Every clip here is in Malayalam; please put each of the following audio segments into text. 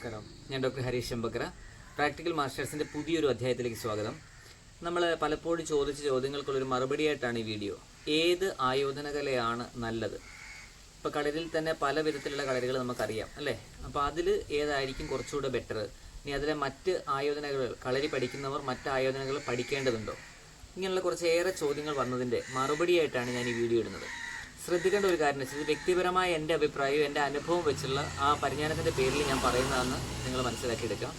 നമസ്കാരം. ഞാൻ ഡോക്ടർ ഹരീഷ് ശമ്പക്കര പ്രാക്ടിക്കൽ മാസ്റ്റേഴ്സിന്റെ പുതിയൊരു അധ്യായത്തിലേക്ക് സ്വാഗതം. നമ്മൾ പലപ്പോഴും ചോദിച്ച ചോദ്യങ്ങൾക്കുള്ളൊരു മറുപടിയായിട്ടാണ് ഈ വീഡിയോ. ഏത് ആയോധന കലയാണ് നല്ലത്? ഇപ്പോൾ കളരിൽ തന്നെ പല വിധത്തിലുള്ള കളരികൾ നമുക്കറിയാം അല്ലേ? അപ്പോൾ അതിൽ ഏതായിരിക്കും കുറച്ചുകൂടെ ബെറ്റർ ഇനി അതിലെ മറ്റ് ആയോധനകൾ കളരി പഠിക്കുന്നവർ മറ്റ് ആയോധനകൾ പഠിക്കേണ്ടതുണ്ടോ? ഇങ്ങനെയുള്ള കുറച്ചേറെ ചോദ്യങ്ങൾ വന്നതിന്റെ മറുപടിയായിട്ടാണ് ഞാൻ ഈ വീഡിയോ ഇടുന്നത്. ശ്രദ്ധിക്കേണ്ട ഒരു കാര്യം വെച്ചാൽ വ്യക്തിപരമായ എന്റെ അഭിപ്രായവും എന്റെ അനുഭവം വെച്ചുള്ള ആ പരിജ്ഞാനത്തിന്റെ പേരിൽ ഞാൻ പറയുന്നതെന്ന് നിങ്ങൾ മനസ്സിലാക്കിയെടുക്കാം.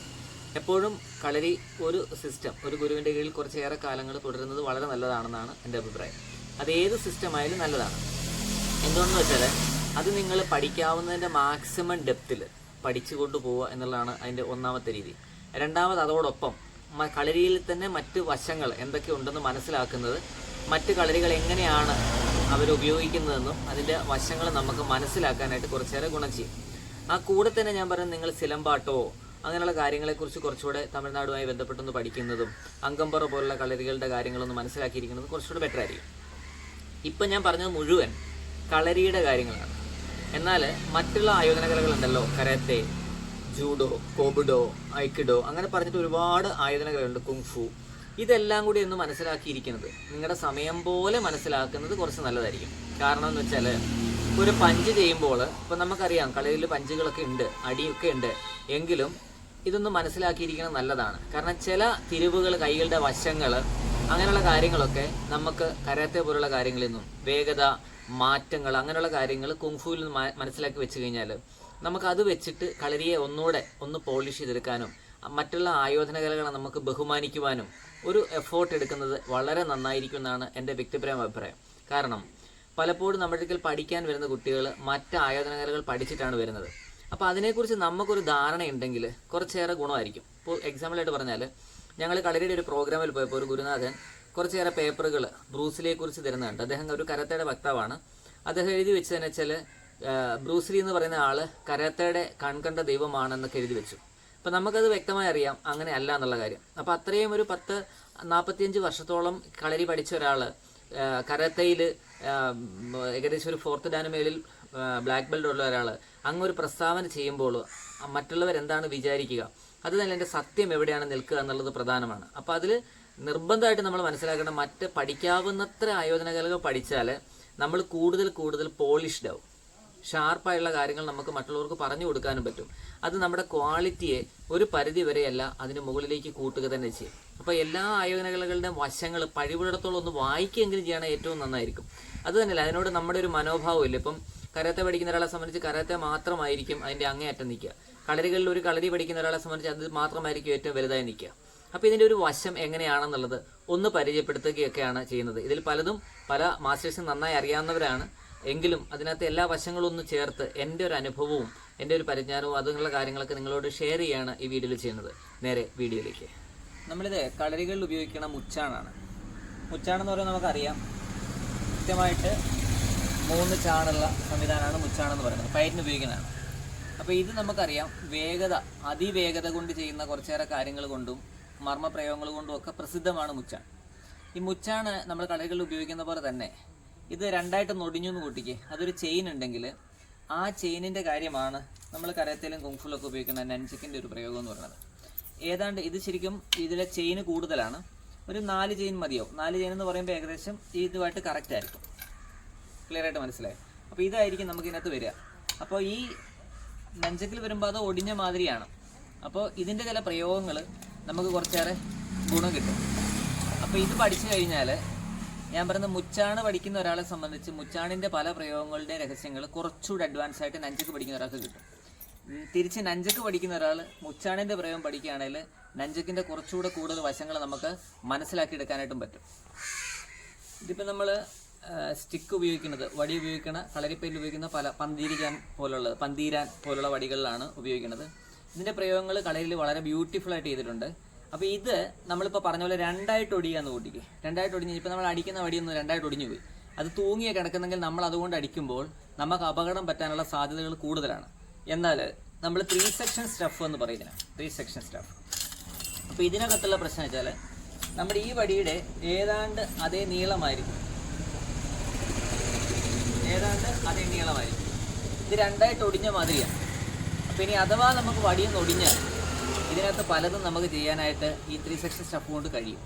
എപ്പോഴും കളരി ഒരു സിസ്റ്റം ഒരു ഗുരുവിന്റെ കീഴിൽ കുറച്ചേറെ കാലങ്ങൾ തുടരുന്നത് വളരെ നല്ലതാണെന്നാണ് എന്റെ അഭിപ്രായം. അത് ഏത് സിസ്റ്റം ആയാലും നല്ലതാണ്. എന്തുകൊണ്ടെന്ന് വെച്ചാൽ അത് നിങ്ങൾ പഠിക്കാവുന്നതിന്റെ മാക്സിമം ഡെപ്തിൽ പഠിച്ചു കൊണ്ടുപോവുക എന്നുള്ളതാണ് അതിന്റെ ഒന്നാമത്തെ രീതി. രണ്ടാമത് അതോടൊപ്പം കളരിയിൽ തന്നെ മറ്റ് വശങ്ങൾ എന്തൊക്കെ ഉണ്ടെന്ന് മനസ്സിലാക്കുന്നത് മറ്റ് കളരികൾ എങ്ങനെയാണ് അവർ ഉപയോഗിക്കുന്നതെന്നും അതിന്റെ വശങ്ങൾ നമുക്ക് മനസ്സിലാക്കാനായിട്ട് കുറച്ചേറെ ഗുണം ചെയ്യും. ആ കൂടെ തന്നെ ഞാൻ പറയുന്നത് നിങ്ങൾ സിലമ്പാട്ടോ അങ്ങനെയുള്ള കാര്യങ്ങളെക്കുറിച്ച് കുറച്ചുകൂടെ തമിഴ്നാടുമായി ബന്ധപ്പെട്ടൊന്ന് പഠിക്കുന്നതും അങ്കമ്പറ പോലുള്ള കളരികളുടെ കാര്യങ്ങളൊന്ന് മനസ്സിലാക്കിയിരിക്കുന്നത് കുറച്ചുകൂടെ ബെറ്റർ ആയിരിക്കും. ഇപ്പം ഞാൻ പറഞ്ഞത് മുഴുവൻ കളരിയുടെ കാര്യങ്ങളാണ്. എന്നാൽ മറ്റുള്ള ആയോധന കലകളുണ്ടല്ലോ കരാത്തെ ജൂഡോ കോബുഡോ ഐക്കിഡോ അങ്ങനെ പറഞ്ഞിട്ട് ഒരുപാട് ആയോധന കലകളുണ്ട് കുങ്ഫു ഇതെല്ലാം കൂടി ഒന്ന് മനസ്സിലാക്കിയിരിക്കുന്നത്. നിങ്ങളുടെ സമയം പോലെ മനസ്സിലാക്കുന്നത് കുറച്ച് നല്ലതായിരിക്കും. കാരണം എന്ന് വെച്ചാൽ ഒരു പഞ്ച് ചെയ്യുമ്പോൾ ഇപ്പം നമുക്കറിയാം കളിയിൽ പഞ്ചുകളൊക്കെ ഉണ്ട് അടിയൊക്കെ ഉണ്ട്. എങ്കിലും ഇതൊന്ന് മനസ്സിലാക്കിയിരിക്കുന്നത് നല്ലതാണ്. കാരണം ചില തിരിവുകൾ കൈകളുടെ വശങ്ങൾ അങ്ങനെയുള്ള കാര്യങ്ങളൊക്കെ നമുക്ക് കരാത്തെ പോലുള്ള കാര്യങ്ങളിൽ നിന്നും വേഗത മാറ്റങ്ങൾ അങ്ങനെയുള്ള കാര്യങ്ങൾ കുങ്ഫുവിൽ നിന്ന് മനസ്സിലാക്കി വെച്ച് കഴിഞ്ഞാൽ നമുക്ക് അത് വെച്ചിട്ട് കളരിയെ ഒന്നുകൂടെ ഒന്ന് പോളിഷ് ചെയ്തെടുക്കാനും മറ്റുള്ള ആയോധന കലകളെ നമുക്ക് ബഹുമാനിക്കുവാനും ഒരു എഫേർട്ട് എടുക്കുന്നത് വളരെ നന്നായിരിക്കും എന്നാണ് എന്റെ വ്യക്തിപരമായ അഭിപ്രായം. കാരണം പലപ്പോഴും നമ്മുടെ അടുക്കൽ പഠിക്കാൻ വരുന്ന കുട്ടികൾ മറ്റ് ആയോധനകലകൾ പഠിച്ചിട്ടാണ് വരുന്നത്. അപ്പോൾ അതിനെക്കുറിച്ച് നമുക്കൊരു ധാരണ ധാരണയുണ്ടെങ്കിൽ കുറച്ചേറെ ഗുണമായിരിക്കും. ഇപ്പോൾ എക്സാമ്പിളായിട്ട് പറഞ്ഞാൽ ഞങ്ങൾ കളരിയുടെ ഒരു പ്രോഗ്രാമിൽ പോയപ്പോൾ ഒരു ഗുരുനാഥൻ കുറച്ചേറെ പേപ്പറുകൾ ബ്രൂസിലിയെ കുറിച്ച് തരുന്നുണ്ട്. അദ്ദേഹം ഒരു കരത്തയുടെ വക്താവാണ്. അദ്ദേഹം എഴുതി വെച്ചതെന്ന് വെച്ചാൽ ബ്രൂസ്ലി എന്ന് പറയുന്ന ആൾ കരാത്തയുടെ കൺകണ്ട ദൈവമാണെന്നൊക്കെ എഴുതി വെച്ചു. അപ്പം നമുക്കത് വ്യക്തമായി അറിയാം. അങ്ങനെ അല്ല എന്നുള്ള കാര്യം. അപ്പോൾ അത്രയും ഒരു പത്ത് നാൽപ്പത്തിയഞ്ച് വർഷത്തോളം കളരി പഠിച്ച ഒരാൾ കരത്തയിൽ ഏകദേശം ഒരു ഫോർത്ത് ഡാനുമേലിൽ ബ്ലാക്ക് ബെൽറ്റ് ഉള്ള ഒരാൾ അങ്ങ് ഒരു പ്രസ്താവന ചെയ്യുമ്പോൾ മറ്റുള്ളവർ എന്താണ് വിചാരിക്കുക? അത് തന്നെ എന്റെ സത്യം എവിടെയാണ് നിൽക്കുക എന്നുള്ളത് പ്രധാനമാണ്. അപ്പോൾ അതിൽ നിർബന്ധമായിട്ട് നമ്മൾ മനസ്സിലാക്കേണ്ട മറ്റ് പഠിക്കാവുന്നത്ര ആയോധന കലകൾ പഠിച്ചാൽ നമ്മൾ കൂടുതൽ കൂടുതൽ പോളിഷ്ഡ് ആവും. ഷാർപ്പായുള്ള കാര്യങ്ങൾ നമുക്ക് മറ്റുള്ളവർക്ക് പറഞ്ഞു കൊടുക്കാനും പറ്റും. അത് നമ്മുടെ ക്വാളിറ്റിയെ ഒരു പരിധി വരെയല്ല അതിന് മുകളിലേക്ക് കൂട്ടുക തന്നെ ചെയ്യും. അപ്പോൾ എല്ലാ ആയോധനകളുടെയും വശങ്ങൾ പഴിവിടത്തോളം ഒന്ന് വായിക്കുകയെങ്കിലും ചെയ്യണ ഏറ്റവും നന്നായിരിക്കും. അത് തന്നെയല്ല അതിനോട് നമ്മുടെ ഒരു മനോഭാവം ഇല്ല ഇപ്പം കരാത്തെ പഠിക്കുന്ന ഒരാളെ സംബന്ധിച്ച് കരാത്തെ മാത്രമായിരിക്കും അതിന്റെ അങ്ങേയറ്റം നിൽക്കുക. കളരികളിൽ ഒരു കളരി പഠിക്കുന്ന ഒരാളെ സംബന്ധിച്ച് അത് മാത്രമായിരിക്കും ഏറ്റവും വലുതായി നിൽക്കുക. അപ്പോൾ ഇതിന്റെ ഒരു വശം എങ്ങനെയാണെന്നുള്ളത് ഒന്ന് പരിചയപ്പെടുത്തുകയൊക്കെയാണ് ചെയ്യുന്നത്. ഇതിൽ പലതും പല മാസ്റ്റേഴ്സും നന്നായി അറിയാവുന്നവരാണ്. എങ്കിലും അതിനകത്ത് എല്ലാ വശങ്ങളും ഒന്ന് ചേർത്ത് എന്റെ ഒരു അനുഭവവും എന്റെ ഒരു പരിജ്ഞാനവും അതുള്ള കാര്യങ്ങളൊക്കെ നിങ്ങളോട് ഷെയർ ചെയ്യാണ് ഈ വീഡിയോയിൽ ചെയ്യുന്നത്. നേരെ വീഡിയോയിലേക്ക്. നമ്മളിത് കളരികളിൽ ഉപയോഗിക്കുന്ന മുച്ചാണാണ്. മുച്ചാണെന്ന് പറയുന്നത് നമുക്കറിയാം. കൃത്യമായിട്ട് മൂന്ന് ചാണുള്ള സംവിധാനമാണ് മുച്ചാണെന്ന് പറയുന്നത്. പയറ്റിന് ഉപയോഗിക്കുന്നതാണ്. അപ്പോൾ ഇത് നമുക്കറിയാം വേഗത അതിവേഗത കൊണ്ട് ചെയ്യുന്ന കുറച്ചേറെ കാര്യങ്ങൾ കൊണ്ടും മർമ്മപ്രയോഗങ്ങൾ കൊണ്ടും ഒക്കെ പ്രസിദ്ധമാണ് മുച്ചാൺ ഈ മുച്ചാണ് നമ്മൾ കളരികളിൽ ഉപയോഗിക്കുന്ന പോലെ തന്നെ ഇത് രണ്ടായിട്ട് നൊടിഞ്ഞു എന്ന് കൂട്ടിക്ക് അതൊരു ചെയിൻ ഉണ്ടെങ്കിൽ ആ ചെയിനിന്റെ കാര്യമാണ് നമ്മൾ കരയത്തിലും കുങ്ഫുലൊക്കെ ഉപയോഗിക്കുന്ന നൻചിക്കിന്റെ ഒരു പ്രയോഗം എന്ന് പറയുന്നത്. ഏതാണ്ട് ഇത് ശരിക്കും ഇതിലെ ചെയിൻ കൂടുതലാണ്. ഒരു നാല് ചെയിൻ മതിയോ നാല് ചെയിൻ എന്ന് പറയുമ്പോൾ ഏകദേശം ഇതുമായിട്ട് കറക്റ്റ് ആയിരിക്കും. ക്ലിയർ ആയിട്ട് മനസ്സിലായി? അപ്പോൾ ഇതായിരിക്കും നമുക്ക് ഇതിനകത്ത് വരിക. അപ്പോൾ ഈ നെഞ്ചക്കിൽ വരുമ്പോൾ അത് ഒടിഞ്ഞ മാതിരിയാണ്. അപ്പോൾ ഇതിന്റെ ചില പ്രയോഗങ്ങൾ നമുക്ക് കുറച്ചേറെ ഗുണം കിട്ടും. അപ്പോൾ ഇത് പഠിച്ചു കഴിഞ്ഞാൽ ഞാൻ പറയുന്നത് മുച്ചാണ് പഠിക്കുന്ന ഒരാളെ സംബന്ധിച്ച് മുച്ചാണിന്റെ പല പ്രയോഗങ്ങളുടെ രഹസ്യങ്ങൾ കുറച്ചുകൂടി അഡ്വാൻസ് ആയിട്ട് നഞ്ചക്ക് പഠിക്കുന്ന ഒരാൾക്ക് കിട്ടും. തിരിച്ച് നഞ്ചക്ക് പഠിക്കുന്ന ഒരാൾ മുച്ചാണിന്റെ പ്രയോഗം പഠിക്കുകയാണെങ്കിൽ നഞ്ചക്കിന്റെ കുറച്ചുകൂടെ കൂടുതൽ വശങ്ങൾ നമുക്ക് മനസ്സിലാക്കി മനസ്സിലാക്കിയെടുക്കാനായിട്ടും പറ്റും. ഇതിപ്പോൾ നമ്മൾ സ്റ്റിക്ക് ഉപയോഗിക്കുന്നത് വടി ഉപയോഗിക്കുന്ന കളരിപ്പയിൽ ഉപയോഗിക്കുന്ന പല പന്തീരിക്കാൻ പോലുള്ളത് പന്തീരാൻ പോലുള്ള വടികളിലാണ് ഉപയോഗിക്കുന്നത്. ഇതിന്റെ പ്രയോഗങ്ങൾ കളരിയിൽ വളരെ ബ്യൂട്ടിഫുൾ ആയിട്ട് ചെയ്തിട്ടുണ്ട്. അപ്പോൾ ഇത് നമ്മളിപ്പോൾ പറഞ്ഞ പോലെ രണ്ടായിട്ട് ഒടിയാന്ന് കൂട്ടിക്ക് രണ്ടായിട്ട് ഒടിഞ്ഞ് ഇപ്പോൾ നമ്മൾ അടിക്കുന്ന വടിയൊന്നും രണ്ടായിട്ട് ഒടിഞ്ഞു പോയി. അത് തൂങ്ങിയ കിടക്കുന്നെങ്കിൽ നമ്മൾ അതുകൊണ്ട് അടിക്കുമ്പോൾ നമുക്ക് അപകടം പറ്റാനുള്ള സാധ്യതകൾ കൂടുതലാണ്. എന്നാൽ നമ്മൾ ത്രീ സെക്ഷൻ സ്റ്റഫ് എന്ന് പറയുന്നതിന് ത്രീ സെക്ഷൻ സ്റ്റഫ് അപ്പോൾ ഇതിനകത്തുള്ള പ്രശ്നം വെച്ചാൽ നമ്മുടെ ഈ വടിയുടെ ഏതാണ്ട് അതേ നീളമായിരിക്കും. ഏതാണ്ട് അതേ നീളമായിരിക്കും. ഇത് രണ്ടായിട്ട് ഒടിഞ്ഞ മാതിരിയാണ്. അപ്പോൾ ഇനി അഥവാ നമുക്ക് വടിയൊന്ന് ഒടിഞ്ഞാൽ ഇതിനകത്ത് പലതും നമുക്ക് ചെയ്യാനായിട്ട് ഈ ത്രീ സെക്ഷൻ സ്റ്റഫ് കൊണ്ട് കഴിയും.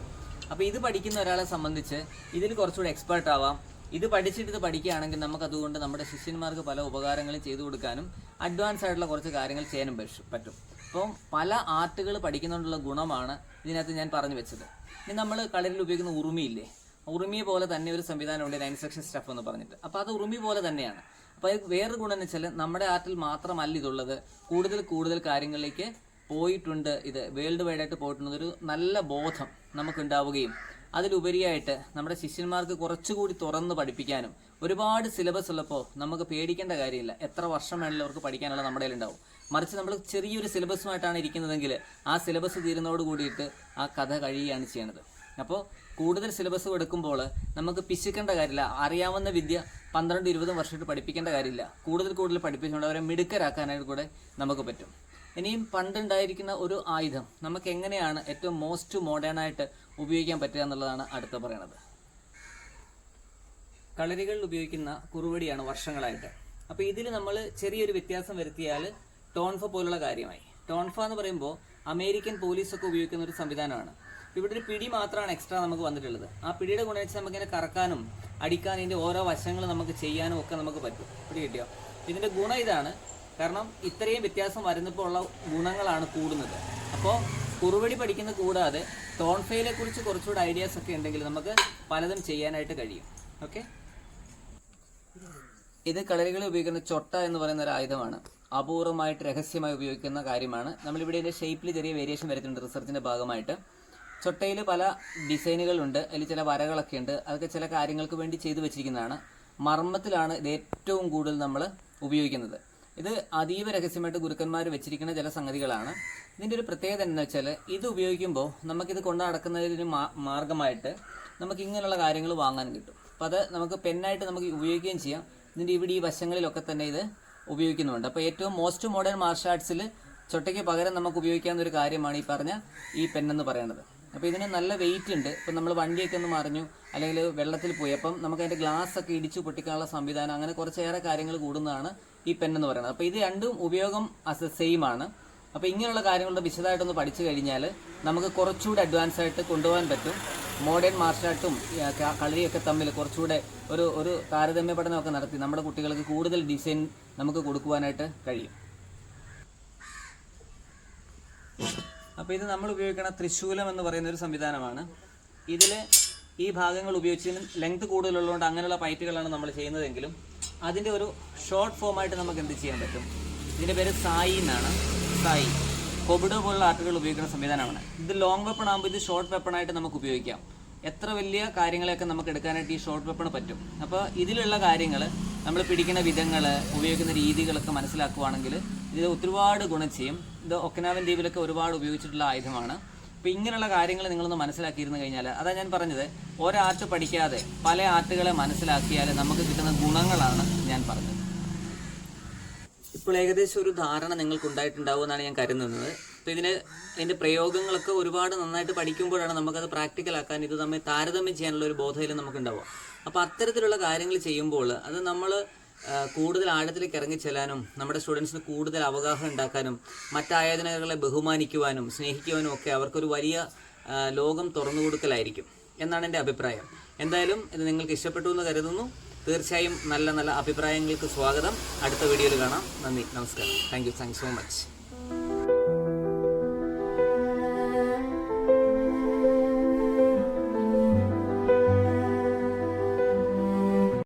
അപ്പോൾ ഇത് പഠിക്കുന്ന ഒരാളെ സംബന്ധിച്ച് ഇതിൽ കുറച്ചുകൂടി എക്സ്പേർട്ട് ആവാം. ഇത് പഠിച്ചിട്ട് ഇത് പഠിക്കുകയാണെങ്കിൽ നമുക്ക് അതുകൊണ്ട് നമ്മുടെ ശിഷ്യന്മാർക്ക് പല ഉപകാരങ്ങളും ചെയ്തു കൊടുക്കാനും അഡ്വാൻസ് ആയിട്ടുള്ള കുറച്ച് കാര്യങ്ങൾ ചെയ്യാനും പറ്റും. അപ്പം പല ആർട്ടുകൾ പഠിക്കുന്നതുകൊണ്ടുള്ള ഗുണമാണ് ഇതിനകത്ത് ഞാൻ പറഞ്ഞു വെച്ചത്. ഇനി നമ്മൾ കളരിൽ ഉപയോഗിക്കുന്ന ഉറുമിയില്ലേ? ഉറുമിയെ പോലെ തന്നെ ഒരു സംവിധാനമുണ്ട് നയൻ സെക്ഷൻ സ്റ്റഫ് എന്ന് പറഞ്ഞിട്ട്. അപ്പോൾ അത് ഉറുമി പോലെ തന്നെയാണ്. അപ്പോൾ അത് വേറൊരു ഗുണം എന്ന് വെച്ചാൽ നമ്മുടെ ആർട്ടിൽ മാത്രമല്ല ഇതുള്ളത്. കൂടുതൽ കൂടുതൽ കാര്യങ്ങളിലേക്ക് പോയിട്ടുണ്ട്. ഇത് വേൾഡ് വൈഡ് ആയിട്ട് പോയിട്ടുണ്ട് ഒരു നല്ല ബോധം നമുക്കുണ്ടാവുകയും അതിലുപരിയായിട്ട് നമ്മുടെ ശിഷ്യന്മാർക്ക് കുറച്ചുകൂടി തുറന്ന് പഠിപ്പിക്കാനും ഒരുപാട് സിലബസ് ഉള്ളപ്പോൾ നമുക്ക് പേടിക്കേണ്ട കാര്യമില്ല. എത്ര വർഷം വേണമെങ്കിലും അവർക്ക് പഠിക്കാനുള്ള നമ്മുടെ ഉണ്ടാവും മറിച്ച് നമ്മൾ ചെറിയൊരു സിലബസുമായിട്ടാണ് ഇരിക്കുന്നതെങ്കിൽ ആ സിലബസ് തീരുന്നതോട് കൂടിയിട്ട് ആ കഥ കഴിയുകയാണ് ചെയ്യണത്. അപ്പോൾ കൂടുതൽ സിലബസ് എടുക്കുമ്പോൾ നമുക്ക് പിശുക്കേണ്ട കാര്യമില്ല. അറിയാവുന്ന വിദ്യ പന്ത്രണ്ട് ഇരുപതും വർഷമായിട്ട് പഠിപ്പിക്കേണ്ട കാര്യമില്ല. കൂടുതൽ കൂടുതൽ പഠിപ്പിച്ചുകൊണ്ട് അവരെ മിടുക്കരാക്കാനായിട്ട് കൂടെ നമുക്ക് പറ്റും. ഇനിയും പണ്ടുണ്ടായിരിക്കുന്ന ഒരു ആയുധം നമുക്ക് എങ്ങനെയാണ് ഏറ്റവും മോസ്റ്റ് മോഡേൺ ആയിട്ട് ഉപയോഗിക്കാൻ പറ്റുക എന്നുള്ളതാണ് അടുത്ത പറയണത്. കളരികളിൽ ഉപയോഗിക്കുന്ന കുറുവടിയാണ് വർഷങ്ങളായിട്ട്. അപ്പോൾ ഇതിൽ നമ്മൾ ചെറിയൊരു വ്യത്യാസം വരുത്തിയാൽ ടോൺഫ പോലുള്ള കാര്യമായി. ടോൺഫ എന്ന് പറയുമ്പോൾ അമേരിക്കൻ പോലീസ് ഒക്കെ ഉപയോഗിക്കുന്ന ഒരു സംവിധാനമാണ്. ഇവിടെ ഒരു പിടി മാത്രമാണ് എക്സ്ട്രാ നമുക്ക് വന്നിട്ടുള്ളത്. ആ പിടിയുടെ ഗുണം വെച്ചാൽ നമുക്കിങ്ങനെ കറക്കാനും അടിക്കാനും ഇതിന്റെ ഓരോ വശങ്ങൾ നമുക്ക് ചെയ്യാനും ഒക്കെ നമുക്ക് പറ്റും. പിടി കിട്ടിയോ? ഇതിന്റെ ഗുണം ഇതാണ്. കാരണം ഇത്രയും വ്യത്യാസം വരുന്നപ്പോൾ ഉള്ള ഗുണങ്ങളാണ് കൂടുന്നത്. അപ്പോൾ കുറുവടി പഠിക്കുന്ന കൂടാതെ തോൺഫയിലെ കുറിച്ച് കുറച്ചുകൂടെ ഐഡിയാസ് ഒക്കെ ഉണ്ടെങ്കിൽ നമുക്ക് പലതും ചെയ്യാനായിട്ട് കഴിയും. ഓക്കെ ഇത് കളരികളിൽ ഉപയോഗിക്കുന്ന ചൊട്ട എന്ന് പറയുന്ന ഒരു ആയുധമാണ്. അപൂർവമായിട്ട് രഹസ്യമായി ഉപയോഗിക്കുന്ന കാര്യമാണ്. നമ്മളിവിടെ ഇതിന്റെ ഷേപ്പിൽ ചെറിയ വേരിയേഷൻ വരുന്നുണ്ട് റിസർച്ചിന്റെ ഭാഗമായിട്ട്. ചൊട്ടയിൽ പല ഡിസൈനുകളുണ്ട് അതിൽ ചില വരകളൊക്കെ ഉണ്ട്. അതൊക്കെ ചില കാര്യങ്ങൾക്ക് വേണ്ടി ചെയ്തു വെച്ചിരിക്കുന്നതാണ്. മർമ്മത്തിലാണ് ഇത് ഏറ്റവും കൂടുതൽ നമ്മൾ ഉപയോഗിക്കുന്നത്. ഇത് അതീവ രഹസ്യമായിട്ട് ഗുരുക്കന്മാർ വെച്ചിരിക്കുന്ന ചില സംഗതികളാണ്. ഇതിന്റെ ഒരു പ്രത്യേകത എന്ന് വെച്ചാൽ ഇത് ഉപയോഗിക്കുമ്പോൾ നമുക്കിത് കൊണ്ടു നടക്കുന്നതിന് മാർഗമായിട്ട് നമുക്ക് ഇങ്ങനെയുള്ള കാര്യങ്ങൾ വാങ്ങാൻ കിട്ടും. അപ്പോൾ അത് നമുക്ക് പെന്നായിട്ട് നമുക്ക് ഉപയോഗിക്കുകയും ചെയ്യാം. ഇതിന്റെ ഇവിടെ ഈ വശങ്ങളിലൊക്കെ തന്നെ ഇത് ഉപയോഗിക്കുന്നുണ്ട്. അപ്പോൾ ഏറ്റവും മോസ്റ്റ് മോഡേൺ മാർഷൽ ആർട്സിൽ ചൊട്ടയ്ക്ക് പകരം നമുക്ക് ഉപയോഗിക്കാവുന്ന ഒരു കാര്യമാണ് ഈ പറഞ്ഞ ഈ പെന്നെന്ന് പറയുന്നത്. അപ്പോൾ ഇതിന് നല്ല വെയിറ്റ് ഉണ്ട്. ഇപ്പം നമ്മൾ വണ്ടിയൊക്കെ ഒന്ന് മറിഞ്ഞു അല്ലെങ്കിൽ വെള്ളത്തിൽ പോയി. അപ്പം നമുക്ക് അതിന്റെ ഗ്ലാസ് ഒക്കെ ഇടിച്ചു പൊട്ടിക്കാനുള്ള സംവിധാനം അങ്ങനെ കുറച്ചേറെ കാര്യങ്ങൾ കൂടുന്നതാണ് ഈ പെൻ എന്ന് പറയുന്നത്. അപ്പോൾ ഇത് രണ്ടും ഉപയോഗം അസ് സെയിം ആണ്. അപ്പോൾ ഇങ്ങനെയുള്ള കാര്യങ്ങളുടെ വിശദമായിട്ടൊന്ന് പഠിച്ചു കഴിഞ്ഞാൽ നമുക്ക് കുറച്ചുകൂടി അഡ്വാൻസ് ആയിട്ട് കൊണ്ടുപോകാൻ പറ്റും. മോഡേൺ മാർഷൽ ആർട്ടും കളരിയൊക്കെ തമ്മിൽ കുറച്ചുകൂടെ ഒരു ഒരു താരതമ്യ പഠനമൊക്കെ നടത്തി നമ്മുടെ കുട്ടികൾക്ക് കൂടുതൽ ഡിസൈൻ നമുക്ക് കൊടുക്കുവാനായിട്ട് കഴിയും. അപ്പോൾ ഇത് നമ്മൾ ഉപയോഗിക്കുന്ന തൃശൂലം എന്ന് പറയുന്ന ഒരു സംവിധാനമാണ്. ഇതിൽ ഈ ഭാഗങ്ങൾ ഉപയോഗിച്ചതിന് ലെങ്ത് കൂടുതലുള്ളതുകൊണ്ട് അങ്ങനെയുള്ള പൈറ്റുകളാണ് നമ്മൾ ചെയ്യുന്നതെങ്കിലും അതിന്റെ ഒരു ഷോർട്ട് ഫോമായിട്ട് നമുക്ക് എന്ത് ചെയ്യാൻ പറ്റും? ഇതിന്റെ പേര് സായി എന്നാണ്. സായി. കൊബിഡോ പോലുള്ള ആർട്ടുകൾ ഉപയോഗിക്കുന്ന സംവിധാനമാണ്. ഇത് ലോങ് വെപ്പൺ ആകുമ്പോൾ ഇത് ഷോർട്ട് വെപ്പണായിട്ട് നമുക്ക് ഉപയോഗിക്കാം. എത്ര വലിയ കാര്യങ്ങളെയൊക്കെ നമുക്ക് എടുക്കാനായിട്ട് ഈ ഷോർട്ട് വെപ്പൺ പറ്റും. അപ്പോൾ ഇതിലുള്ള കാര്യങ്ങൾ നമ്മൾ പിടിക്കുന്ന വിധങ്ങൾ ഉപയോഗിക്കുന്ന രീതികളൊക്കെ മനസ്സിലാക്കുവാണെങ്കിൽ ഇത് ഒരുപാട് ഗുണം ചെയ്യും. ഇത് ഒക്കനാവൻ ദ്വീപിലൊക്കെ ഒരുപാട് ഉപയോഗിച്ചിട്ടുള്ള ആയുധമാണ്. അപ്പോൾ ഇങ്ങനെയുള്ള കാര്യങ്ങൾ നിങ്ങളൊന്ന് മനസ്സിലാക്കിയിരുന്നു കഴിഞ്ഞാൽ അതാ ഞാൻ പറഞ്ഞത് ഒരാർട്ട് പഠിക്കാതെ പല ആർട്ടുകളെ മനസ്സിലാക്കിയാൽ നമുക്ക് കിട്ടുന്ന ഗുണങ്ങളാണ് ഞാൻ പറഞ്ഞത്. ഇപ്പോൾ ഏകദേശം ഒരു ധാരണ നിങ്ങൾക്ക് ഉണ്ടായിട്ടുണ്ടാവുമെന്നാണ് ഞാൻ കരുതുന്നത്. അപ്പോൾ ഇതിന് ഇതിന്റെ പ്രയോഗങ്ങളൊക്കെ ഒരുപാട് നന്നായിട്ട് പഠിക്കുമ്പോഴാണ് നമുക്കത് പ്രാക്ടിക്കലാക്കാൻ ഇത് തമ്മിൽ താരതമ്യം ചെയ്യാനുള്ള ഒരു ബോധയിലും നമുക്കുണ്ടാവുക. അപ്പോൾ അത്തരത്തിലുള്ള കാര്യങ്ങൾ ചെയ്യുമ്പോൾ അത് നമ്മൾ കൂടുതൽ ആഴത്തിലേക്ക് ഇറങ്ങി ചെല്ലാനും നമ്മുടെ സ്റ്റുഡൻസിന് കൂടുതൽ അവഗാഹം ഉണ്ടാക്കാനും മറ്റായോധനകളെ ബഹുമാനിക്കുവാനും സ്നേഹിക്കുവാനും ഒക്കെ അവർക്കൊരു വലിയ ലോകം തുറന്നു കൊടുക്കലായിരിക്കും എന്നാണ് എന്റെ അഭിപ്രായം. എന്തായാലും ഇത് നിങ്ങൾക്ക് ഇഷ്ടപ്പെട്ടു എന്ന് കരുതുന്നു. തീർച്ചയായും നല്ല നല്ല അഭിപ്രായങ്ങൾക്ക് സ്വാഗതം. അടുത്ത വീഡിയോയിൽ കാണാം. നന്ദി. നമസ്കാരം. Thank you thank so much